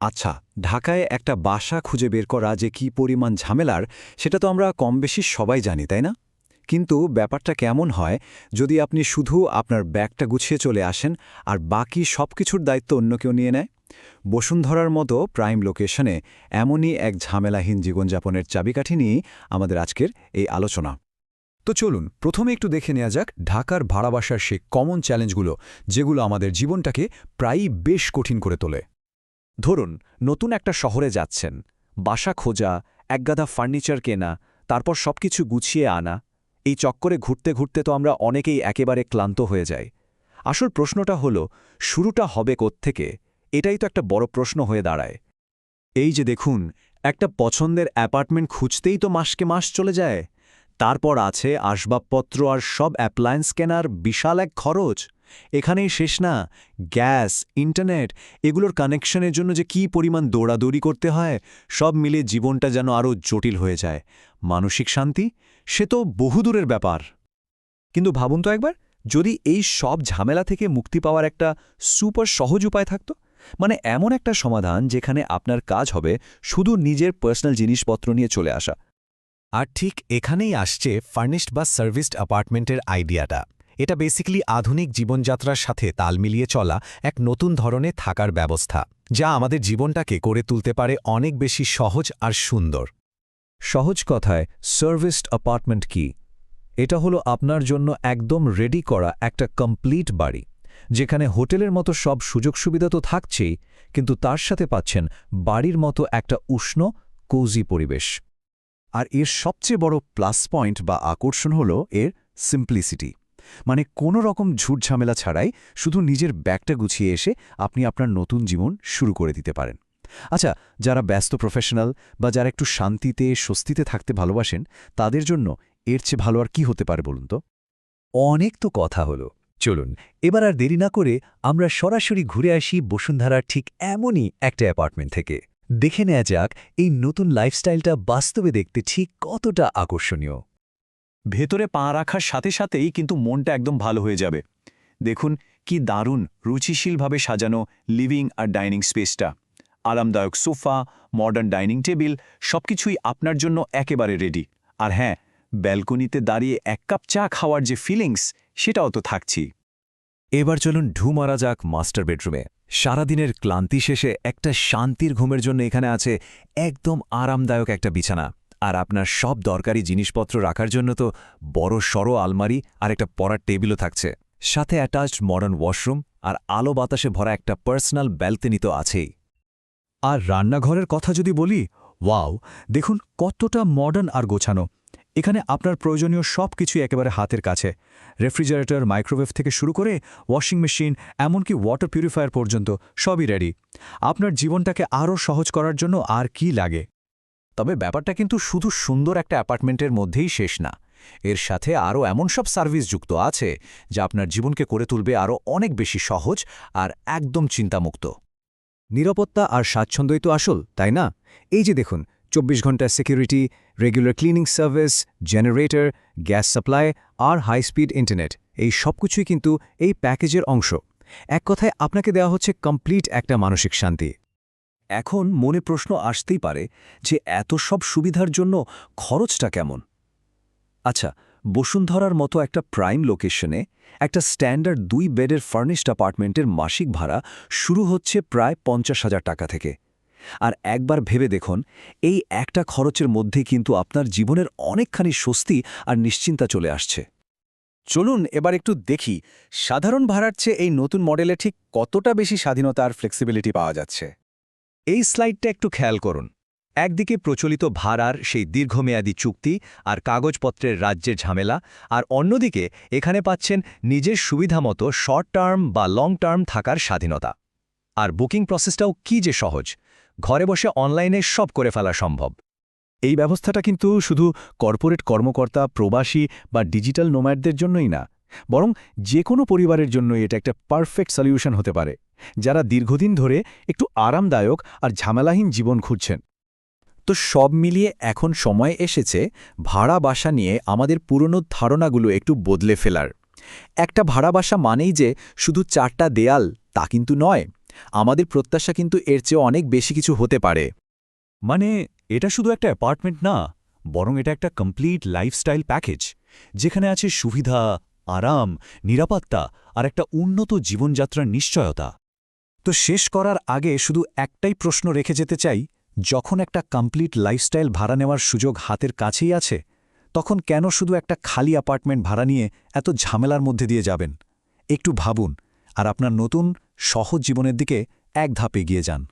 আচ্ছা ঢাকায় একটা বাসা খুঁজে বের করা যে কি পরিমাণ ঝামেলার, সেটা তো আমরা কম বেশি সবাই জানি, তাই না? কিন্তু ব্যাপারটা কেমন হয়, যদি আপনি শুধু আপনার ব্যাগটা গুছিয়ে চলে আসেন আর বাকি সব কিছুর দায়িত্ব অন্য কেউ নিয়ে নেয়? বসুন্ধরার মতো প্রাইম লোকেশনে এমনই এক ঝামেলাহীন জীবনযাপনের চাবিকাঠি নিয়েই আমাদের আজকের এই আলোচনা। তো চলুন, প্রথমে একটু দেখে নেওয়া যাক ঢাকার ভাড়া বাসার সে কমন চ্যালেঞ্জগুলো যেগুলো আমাদের জীবনটাকে প্রায়ই বেশ কঠিন করে তোলে। ধরুন, নতুন একটা শহরে যাচ্ছেন। বাসা খোঁজা একগাদা ফার্নিচার কেনা, তারপর সবকিছু গুছিয়ে আনা। এই চক্করে ঘুরতে ঘুরতে তো আমরা অনেকেই একেবারে ক্লান্ত হয়ে যাই। আসল প্রশ্নটা হল, শুরুটা হবে থেকে এটাই তো একটা বড় প্রশ্ন হয়ে দাঁড়ায়। এই যে দেখুন, একটা পছন্দের অ্যাপার্টমেন্ট খুঁজতেই তো মাসকে মাস চলে যায়। তারপর আছে আসবাবপত্র আর সব অ্যাপ্লায়েন্স কেনার বিশাল এক খরচ। এখানেই শেষ না। গ্যাস, ইন্টারনেট, এগুলোর কানেকশনের জন্য যে কি পরিমাণ দৌড়াদৌড়ি করতে হয়, সব মিলে জীবনটা যেন আরও জটিল হয়ে যায়। মানসিক শান্তি, সে তো বহুদূরের ব্যাপার। কিন্তু ভাবুন তো একবার, যদি এই সব ঝামেলা থেকে মুক্তি পাওয়ার একটা সুপার সহজ উপায় থাকতো? মানে এমন একটা সমাধান যেখানে আপনার কাজ হবে শুধু নিজের পার্সোনাল জিনিসপত্র নিয়ে চলে আসা। আর ঠিক এখানেই আসছে ফার্নিশড বা সার্ভিসড অ্যাপার্টমেন্টের আইডিয়াটা। এটা বেসিক্যালি আধুনিক জীবনযাত্রার সাথে তাল মিলিয়ে চলা এক নতুন ধরনের থাকার ব্যবস্থা, যা আমাদের জীবনটাকে করে তুলতে পারে অনেক বেশি সহজ আর সুন্দর। সহজ কথায় সার্ভিসড অ্যাপার্টমেন্ট কি? এটা হলো আপনার জন্য একদম রেডি করা একটা কমপ্লিট বাড়ি, যেখানে হোটেলের মতো সব সুযোগ সুবিধা তো থাকছেই, কিন্তু তার সাথে পাচ্ছেন বাড়ির মতো একটা উষ্ণ কোজি পরিবেশ। আর এর সবচেয়ে বড় প্লাস পয়েন্ট বা আকর্ষণ হল এর সিম্পলিসিটি মানে কোনো রকম ঝুট ঝামেলা ছাড়াই শুধু নিজের ব্যাগটা গুছিয়ে এসে আপনি আপনার নতুন জীবন শুরু করে দিতে পারেন। আচ্ছা যারা ব্যস্ত প্রফেশনাল বা যারা একটু শান্তিতে, স্বস্তিতে থাকতে ভালোবাসেন, তাদের জন্য এর চেয়ে ভালো আর কি হতে পারে বলুন তো? অনেক তো কথা হলো। চলুন, এবার আর দেরি না করে আমরা সরাসরি ঘুরে আসি বসুন্ধরার ঠিক এমনই একটা অ্যাপার্টমেন্ট থেকে। দেখে নেওয়া যাক এই নতুন লাইফস্টাইলটা বাস্তবে দেখতে ঠিক কতটা আকর্ষণীয়। ভেতরে পা রাখার সাথে সাথেই কিন্তু মনটা একদম ভালো হয়ে যাবে। দেখুন কি দারুণ রুচিশীলভাবে সাজানো লিভিং আর ডাইনিং স্পেসটা আরামদায়ক সোফা মডার্ন ডাইনিং টেবিল সবকিছুই আপনার জন্য একেবারে রেডি আর হ্যাঁ ব্যালকনিতে দাঁড়িয়ে এক কাপ চা খাওয়ার যে ফিলিংস সেটাও তো থাকছি এবার চলুন ঢু মারা যাক মাস্টার বেডরুমে সারাদিনের ক্লান্তি শেষে একটা শান্তির ঘুমের জন্য এখানে আছে একদম আরামদায়ক একটা বিছানা। আর আপনার সব দরকারি জিনিসপত্র রাখার জন্য তো বড় সড়ো আলমারি আর একটা পড়ার টেবিলও থাকছে। সাথে অ্যাটাচড মডার্ন ওয়াশরুম আর আলো বাতাসে ভরা একটা পার্সোনাল ব্যালকনি তো আছেই। আর রান্নাঘরের কথা যদি বলি, ওয়াও, দেখুন কতটা মডার্ন আর গোছানো। এখানে আপনার প্রয়োজনীয় সব কিছুই একেবারে হাতের কাছে। রেফ্রিজারেটর মাইক্রোওয়েভ থেকে শুরু করে ওয়াশিং মেশিন এমনকি ওয়াটার পিউরিফায়ার পর্যন্ত সবই রেডি আপনার জীবনটাকে আরও সহজ করার জন্য আর কি লাগে? তবে ব্যাপারটা কিন্তু শুধু সুন্দর একটা অ্যাপার্টমেন্টের মধ্যেই শেষ না। এর সাথে আরও এমন সব সার্ভিস যুক্ত আছে, যা আপনার জীবনকে করে তুলবে আরও অনেক বেশি সহজ আর একদম চিন্তামুক্ত। নিরাপত্তা আর স্বাচ্ছন্দ্যই তো আসল, তাই না? এই যে দেখুন, চব্বিশ ঘণ্টা security, regular cleaning service, generator, gas supply আর হাই স্পিড ইন্টারনেট, এই সব কিছুই কিন্তু এই প্যাকেজের অংশ। এক কথায়, আপনাকে দেওয়া হচ্ছে কমপ্লিট একটা মানসিক শান্তি। এখন মনে প্রশ্ন আসতেই পারে যে এত সব সুবিধার জন্য খরচটা কেমন। আচ্ছা বসুন্ধরার মতো একটা প্রাইম লোকেশনে একটা স্ট্যান্ডার্ড দুই বেডের ফার্নিশড অ্যাপার্টমেন্টের মাসিক ভাড়া শুরু হচ্ছে প্রায় পঞ্চাশ হাজার টাকা থেকে। আর একবার ভেবে দেখুন, এই একটা খরচের মধ্যে কিন্তু আপনার জীবনের অনেকখানি স্বস্তি আর নিশ্চিন্তা চলে আসছে। চলুন এবার একটু দেখি, সাধারণ ভাড়ার চেয়ে এই নতুন মডেলে ঠিক কতটা বেশি স্বাধীনতা আর ফ্লেক্সিবিলিটি পাওয়া যাচ্ছে। এই স্লাইডটা একটু খেয়াল করুন। একদিকে প্রচলিত ভাড়ার সেই দীর্ঘমেয়াদী চুক্তি আর কাগজপত্রের রাজ্যের ঝামেলা, আর অন্যদিকে এখানে পাচ্ছেন নিজের সুবিধামতো শর্ট টার্ম বা লং টার্ম থাকার স্বাধীনতা। আর বুকিং প্রসেসটাও কি যে সহজ, ঘরে বসে অনলাইনে সব করে ফেলা সম্ভব। এই ব্যবস্থাটা কিন্তু শুধু কর্পোরেট কর্মকর্তা, প্রবাসী বা ডিজিটাল নোম্যাডদের জন্যই না বরং যে কোনো পরিবারের জন্য এটা একটা পারফেক্ট সলিউশন হতে পারে, যারা দীর্ঘদিন ধরে একটু আরামদায়ক আর ঝামেলাহীন জীবন খুঁজছেন। তো সব মিলিয়ে এখন সময় এসেছে ভাড়া বাসা নিয়ে আমাদের পুরনো ধারণাগুলো একটু বদলে ফেলার। একটা ভাড়া বাসা মানেই যে শুধু চারটা দেয়াল, তা কিন্তু নয়, আমাদের প্রত্যাশা কিন্তু এর চেয়ে অনেক বেশি কিছু হতে পারে। মানে এটা শুধু একটা অ্যাপার্টমেন্ট না, বরং এটা একটা কমপ্লিট লাইফস্টাইল প্যাকেজ যেখানে আছে সুবিধা আরাম, নিরাপত্তা আর একটা উন্নত জীবনযাত্রার নিশ্চয়তা। তো শেষ করার আগে শুধু একটাই প্রশ্ন রেখে যেতে চাই, যখন একটা কমপ্লিট লাইফস্টাইল ভাড়া নেওয়ার সুযোগ হাতের কাছেই আছে, তখন কেন শুধু একটা খালি অ্যাপার্টমেন্ট ভাড়া নিয়ে এত ঝামেলার মধ্যে দিয়ে যাবেন? একটু ভাবুন, আর আপনার নতুন, সহজ জীবনের দিকে এক ধাপ এগিয়ে যান।